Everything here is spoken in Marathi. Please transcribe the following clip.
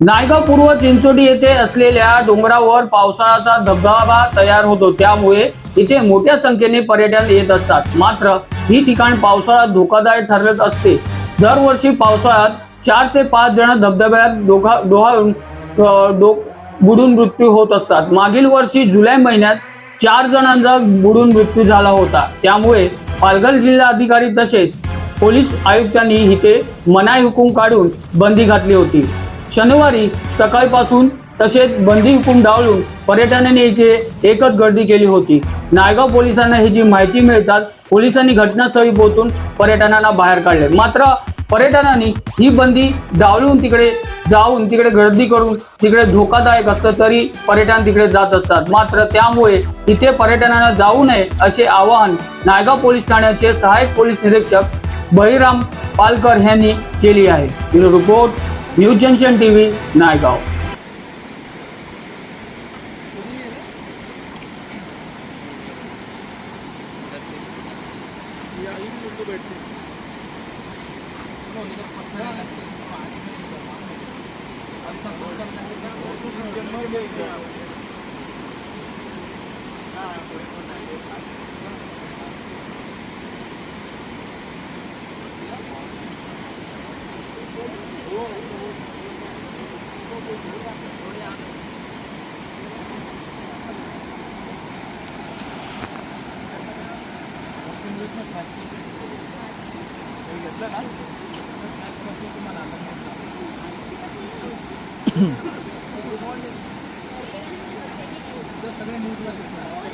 नायगाव पूर्व चिंचोटी येथे असलेल्या डोंगरावर पावसाळ्याचा धबधबा तयार होतो. त्यामुळे इथे मोठ्या संख्येने पर्यटन येत असतात. मात्र ही ठिकाण पावसाळ्यात धोकादायक ठरत असते. दरवर्षी पावसाळ्यात चार ते पाच जण धबधब्यात डोका डोहाळून डोक डो बुडून मृत्यू होत असतात. मागील वर्षी जुलै महिन्यात चार जणांचा बुडून मृत्यू झाला होता. त्यामुळे पालघर जिल्हा अधिकारी तसेच पोलीस आयुक्तांनी इथे मनाई हुकूम काढून बंदी घातली होती. शनिवारी सकाळपासून तसेच बंदी हुकूम डावलून पर्यटनाने इथे एकच गर्दी केली होती. नायगाव पोलिसांना ह्याची माहिती मिळतात पोलिसांनी घटनास्थळी पोहोचून पर्यटनांना बाहेर काढले. मात्र पर्यटनांनी ही बंदी डावलून तिकडे जाऊन तिकडे गर्दी करून तिकडे धोकादायक असतं तरी पर्यटन तिकडे जात असतात. मात्र त्यामुळे इथे पर्यटनांना जाऊ नये असे आवाहन नायगाव पोलीस ठाण्याचे सहाय्यक पोलीस निरीक्षक बळीराम पालकर यांनी केली आहे. रिपोर्ट न्यूज जंक्शन टी नायगाव Thank you. घेतलं ना तुम्हाला सगळ्या न्यूजला दिसणार